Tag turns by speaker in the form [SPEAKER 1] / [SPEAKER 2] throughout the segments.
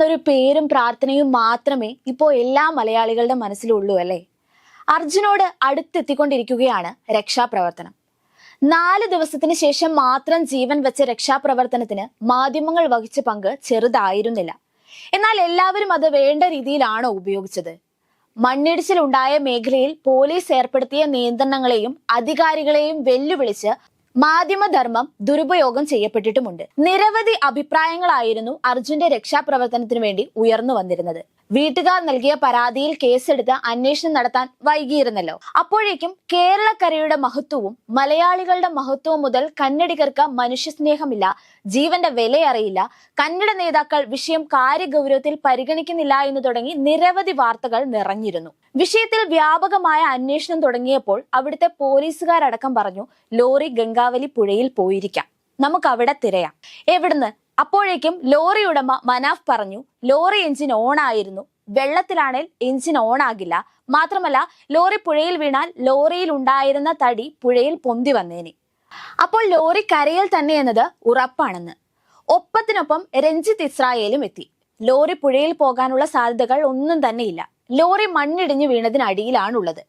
[SPEAKER 1] എന്നൊരു പേരും പ്രാർത്ഥനയും മാത്രമേ ഇപ്പോൾ എല്ലാ മലയാളികളുടെ മനസ്സിലുള്ളൂ അല്ലേ? അർജുനോട് അടുത്തെത്തിക്കൊണ്ടിരിക്കുകയാണ് രക്ഷാപ്രവർത്തനം. നാല് ദിവസത്തിന് ശേഷം മാത്രം ജീവൻ വെച്ച രക്ഷാപ്രവർത്തനത്തിന് മാധ്യമങ്ങൾ വഹിച്ച പങ്ക് ചെറുതായിരുന്നില്ല. എന്നാൽ എല്ലാവരും അത് വേണ്ട രീതിയിലാണോ ഉപയോഗിച്ചത്? മണ്ണിടിച്ചിലുണ്ടായ മേഖലയിൽ പോലീസ് ഏർപ്പെടുത്തിയ നിയന്ത്രണങ്ങളെയും അധികാരികളെയും വെല്ലുവിളിച്ച് മാധ്യമധർമ്മം ദുരുപയോഗം ചെയ്യപ്പെട്ടിട്ടുമുണ്ട്. നിരവധി അഭിപ്രായങ്ങളായിരുന്നു അർജുന്റെ രക്ഷാപ്രവർത്തനത്തിനു വേണ്ടി ഉയർന്നു വന്നിരുന്നത്. വീട്ടുകാർ നൽകിയ പരാതിയിൽ കേസെടുത്ത് അന്വേഷണം നടത്താൻ വൈകിയിരുന്നല്ലോ. അപ്പോഴേക്കും കേരളക്കരയുടെ മഹത്വവും മലയാളികളുടെ മഹത്വവും മുതൽ കന്നഡികർക്ക് മനുഷ്യസ്നേഹമില്ല ജീവന്റെ വിലയറിയില്ല കന്നഡ നേതാക്കൾ വിഷയം കാര്യഗൗരവത്തിൽ പരിഗണിക്കുന്നില്ല എന്ന് തുടങ്ങി നിരവധി വാർത്തകൾ നിറഞ്ഞിരുന്നു. വിഷയത്തിൽ വ്യാപകമായ അന്വേഷണം തുടങ്ങിയപ്പോൾ അവിടുത്തെ പോലീസുകാരടക്കം പറഞ്ഞു ലോറി ഗംഗാവലി പുഴയിൽ പോയിരിക്കാം. നമുക്ക് അവിടെ തിരയാം. എവിടുന്ന്? അപ്പോഴേക്കും ലോറി ഉടമ മനാഫ് പറഞ്ഞു ലോറി എഞ്ചിൻ ഓൺ ആയിരുന്നു വെള്ളത്തിലാണേൽ എഞ്ചിൻ ഓൺ ആകില്ല മാത്രമല്ല ലോറി പുഴയിൽ വീണാൽ ലോറിയിൽ ഉണ്ടായിരുന്ന തടി പുഴയിൽ പൊന്തി വന്നേനെ. അപ്പോൾ ലോറി കരയിൽ തന്നെ എന്നത് ഉറപ്പാണെന്ന്. ഒപ്പത്തിനൊപ്പം രഞ്ജിത്ത് ഇസ്രായേലും എത്തി. ലോറി പുഴയിൽ പോകാനുള്ള സാധ്യതകൾ ഒന്നും തന്നെയില്ല ലോറി മണ്ണിടിഞ്ഞു വീണതിനടിയിലാണുള്ളത്.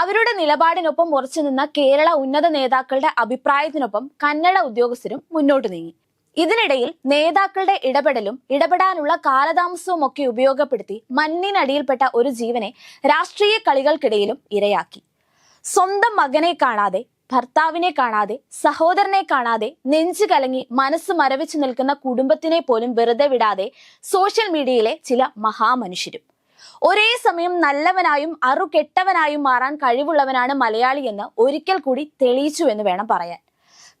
[SPEAKER 1] അവരുടെ നിലപാടിനൊപ്പം ഉറച്ചു നിന്ന കേരള ഉന്നത നേതാക്കളുടെ അഭിപ്രായത്തിനൊപ്പം കന്നഡ ഉദ്യോഗസ്ഥരും മുന്നോട്ട് നീങ്ങി. ഇതിനിടയിൽ നേതാക്കളുടെ ഇടപെടലും ഇടപെടാനുള്ള കാലതാമസവും ഒക്കെ ഉപയോഗപ്പെടുത്തി മണ്ണിനടിയിൽപ്പെട്ട ഒരു ജീവനെ രാഷ്ട്രീയ കളികൾക്കിടയിലും ഇരയാക്കി. സ്വന്തം മകനെ കാണാതെ ഭർത്താവിനെ കാണാതെ സഹോദരനെ കാണാതെ നെഞ്ചു കലങ്ങി മനസ്സ് മരവിച്ചു നിൽക്കുന്ന കുടുംബത്തിനെ പോലും വെറുതെ വിടാതെ സോഷ്യൽ മീഡിയയിലെ ചില മഹാമനുഷ്യരും. ഒരേ സമയം നല്ലവനായും അറു കെട്ടവനായും മാറാൻ കഴിവുള്ളവനാണ് മലയാളി എന്ന് ഒരിക്കൽ കൂടി തെളിയിച്ചു എന്ന് വേണം പറയാൻ.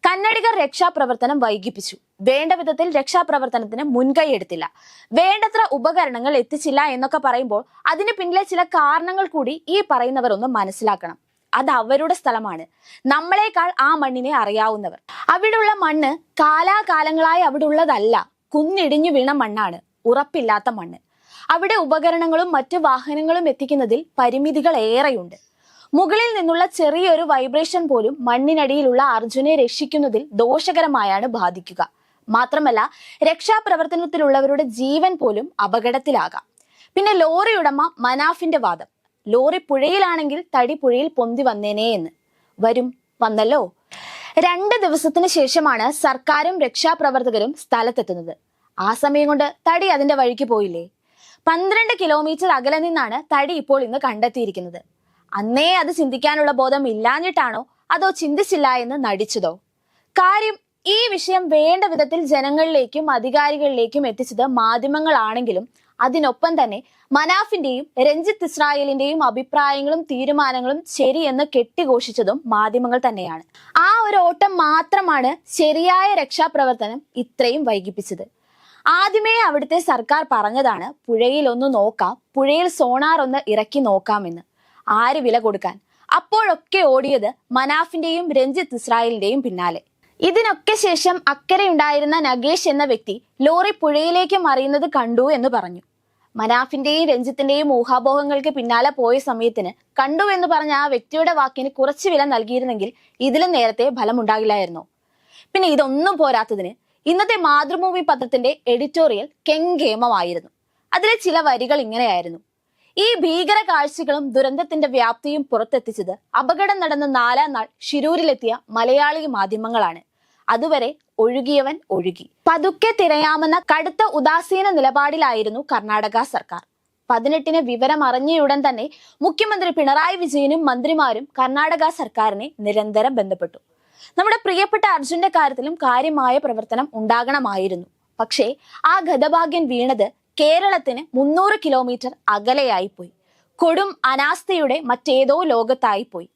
[SPEAKER 1] കന്നഡികർ രക്ഷാപ്രവർത്തനം വൈകിപ്പിച്ചു. വേണ്ട വിധത്തിൽ രക്ഷാപ്രവർത്തനത്തിന് മുൻകൈ എടുത്തില്ല. വേണ്ടത്ര ഉപകരണങ്ങൾ എത്തിച്ചില്ല എന്നൊക്കെ പറയുമ്പോൾ അതിന് പിന്നിലെ ചില കാരണങ്ങൾ കൂടി ഈ പറയുന്നവർ ഒന്ന് മനസ്സിലാക്കണം. അത് അവരുടെ സ്ഥലമാണ്. നമ്മളെക്കാൾ ആ മണ്ണിനെ അറിയാവുന്നവർ. അവിടെയുള്ള മണ്ണ് കാലാകാലങ്ങളായി അവിടെ ഉള്ളതല്ല കുന്നിടിഞ്ഞു വീണ മണ്ണാണ്. ഉറപ്പില്ലാത്ത മണ്ണ്. അവിടെ ഉപകരണങ്ങളും മറ്റ് വാഹനങ്ങളും എത്തിക്കുന്നതിൽ പരിമിതികൾ ഏറെയുണ്ട്. മുകളിൽ നിന്നുള്ള ചെറിയൊരു വൈബ്രേഷൻ പോലും മണ്ണിനടിയിലുള്ള അർജുനെ രക്ഷിക്കുന്നതിൽ ദോഷകരമായാണ് ബാധിക്കുക. മാത്രമല്ല രക്ഷാപ്രവർത്തനത്തിലുള്ളവരുടെ ജീവൻ പോലും അപകടത്തിലാകാം. പിന്നെ ലോറി ഉടമ മനാഫിന്റെ വാദം. ലോറി പുഴയിലാണെങ്കിൽ തടി പുഴയിൽ പൊന്തി വന്നേനെ എന്ന്. വരും വന്നല്ലോ. രണ്ട് ദിവസത്തിന് ശേഷമാണ് സർക്കാരും രക്ഷാപ്രവർത്തകരും സ്ഥലത്തെത്തുന്നത്. ആ സമയം കൊണ്ട് തടി അതിന്റെ വഴിക്ക് പോയില്ലേ? പന്ത്രണ്ട് കിലോമീറ്റർ അകലെ നിന്നാണ് തടി ഇപ്പോൾ ഇന്ന് കണ്ടെത്തിയിരിക്കുന്നത്. അന്നേ അത് ചിന്തിക്കാനുള്ള ബോധം ഇല്ലാഞ്ഞിട്ടാണോ? അതോ ചിന്തിച്ചില്ല എന്ന് നടിച്ചതോ? കാര്യം ഈ വിഷയം വേണ്ട വിധത്തിൽ ജനങ്ങളിലേക്കും അധികാരികളിലേക്കും എത്തിച്ചത് മാധ്യമങ്ങളാണെങ്കിലും അതിനൊപ്പം തന്നെ മനാഫിന്റെയും രഞ്ജിത്ത് ഇസ്രായേലിന്റെയും അഭിപ്രായങ്ങളും തീരുമാനങ്ങളും ശരിയെന്ന് കെട്ടിഘോഷിച്ചതും മാധ്യമങ്ങൾ തന്നെയാണ്. ആ ഒരു ഓട്ടം മാത്രമാണ് ശരിയായ രക്ഷാപ്രവർത്തനം ഇത്രയും വൈകിപ്പിച്ചത്. ആദ്യമേ അവിടുത്തെ സർക്കാർ പറഞ്ഞതാണ് പുഴയിൽ ഒന്ന് നോക്കാം പുഴയിൽ സോണാർ ഒന്ന് ഇറക്കി നോക്കാമെന്ന്. ആര് വില കൊടുക്കാൻ? അപ്പോഴൊക്കെ ഓടിയത് മനാഫിന്റെയും രഞ്ജിത്ത് ഇസ്രായേലിന്റെയും പിന്നാലെ. ഇതിനൊക്കെ ശേഷം അക്കരെ ഉണ്ടായിരുന്ന നഗേഷ് എന്ന വ്യക്തി ലോറി പുഴയിലേക്ക് മറിയുന്നത് കണ്ടു എന്ന് പറഞ്ഞു. മനാഫിന്റെയും രഞ്ജിത്തിന്റെയും ഊഹാപോഹങ്ങൾക്ക് പിന്നാലെ പോയ സമയത്തിന് കണ്ടു എന്ന് പറഞ്ഞ ആ വ്യക്തിയുടെ വാക്കിന് കുറച്ച് വില നൽകിയിരുന്നെങ്കിൽ ഇതിലും നേരത്തെ ഫലമുണ്ടാകില്ലായിരുന്നോ. പിന്നെ ഇതൊന്നും പോരാത്തതിന് ഇന്നത്തെ മാതൃഭൂമി പത്രത്തിന്റെ എഡിറ്റോറിയൽ കെങ്കേമമായിരുന്നു. അതിലെ ചില വരികൾ ഇങ്ങനെയായിരുന്നു. ഈ ഭീകര കാഴ്ചകളും ദുരന്തത്തിന്റെ വ്യാപ്തിയും പുറത്തെത്തിച്ചത് അപകടം നടന്ന നാലാം നാൾ ഷിരൂരിലെത്തിയ മലയാളി മാധ്യമങ്ങളാണ്. അതുവരെ ഒഴുകിയവൻ ഒഴുകി. പതുക്കെ തിരയാമെന്ന കടുത്ത ഉദാസീന നിലപാടിലായിരുന്നു കർണാടക സർക്കാർ. പതിനെട്ടിന് വിവരം അറിഞ്ഞയുടൻ തന്നെ മുഖ്യമന്ത്രി പിണറായി വിജയനും മന്ത്രിമാരും കർണാടക സർക്കാരിനെ നിരന്തരം ബന്ധപ്പെട്ടു. നമ്മുടെ പ്രിയപ്പെട്ട അർജുന്റെ കാര്യത്തിലും കാര്യമായ പ്രവർത്തനം ഉണ്ടാകണമായിരുന്നു. പക്ഷേ ആ ഗതഭാഗ്യൻ വീണത് കേരളത്തിന് മുന്നൂറ് കിലോമീറ്റർ അകലെയായിപ്പോയി. കൊടും അനാസ്ഥയുടെ മറ്റേതോ ലോകത്തായിപ്പോയി.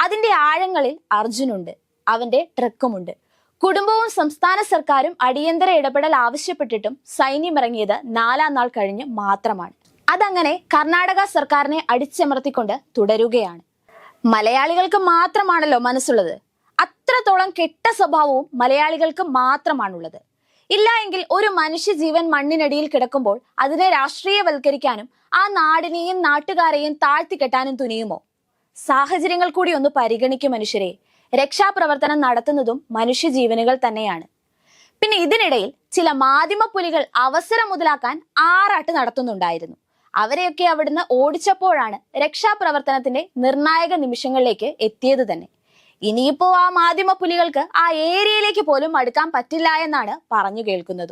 [SPEAKER 1] അതിന്റെ ആഴങ്ങളിൽ അർജുനുണ്ട് അവന്റെ ട്രക്കുമുണ്ട്. കുടുംബവും സംസ്ഥാന സർക്കാരും അടിയന്തര ഇടപെടൽ ആവശ്യപ്പെട്ടിട്ടും സൈന്യമിറങ്ങിയത് നാലാം നാൾ കഴിഞ്ഞ് മാത്രമാണ്. അതങ്ങനെ കർണാടക സർക്കാരിനെ അടിച്ചമർത്തിക്കൊണ്ട് തുടരുകയാണ്. മലയാളികൾക്ക് മാത്രമാണല്ലോ മനസ്സുള്ളത്. അത്രത്തോളം കെട്ട സ്വഭാവവും മലയാളികൾക്ക് മാത്രമാണുള്ളത്. ഇല്ല എങ്കിൽ ഒരു മനുഷ്യ ജീവൻ മണ്ണിനടിയിൽ കിടക്കുമ്പോൾ അതിനെ രാഷ്ട്രീയവൽക്കരിക്കാനും ആ നാടിനെയും നാട്ടുകാരെയും താഴ്ത്തിക്കെട്ടാനും തുനിയുമോ? സാഹചര്യങ്ങൾ കൂടി ഒന്ന് പരിഗണിക്കും മനുഷ്യരെ. രക്ഷാപ്രവർത്തനം നടത്തുന്നതും മനുഷ്യജീവനുകൾ തന്നെയാണ്. പിന്നെ ഇതിനിടയിൽ ചില മാധ്യമ പുലികൾ അവസരം മുതലാക്കാൻ ആറാട്ട് നടത്തുന്നുണ്ടായിരുന്നു. അവരെയൊക്കെ അവിടുന്ന് ഓടിച്ചപ്പോഴാണ് രക്ഷാപ്രവർത്തനത്തിന്റെ നിർണായക നിമിഷങ്ങളിലേക്ക് എത്തിയത് തന്നെ. ഇനിയിപ്പോ ആ മാധ്യമ പുലികൾക്ക് ആ ഏരിയയിലേക്ക് പോലും അടുക്കാൻ പറ്റില്ല എന്നാണ് പറഞ്ഞു കേൾക്കുന്നത്.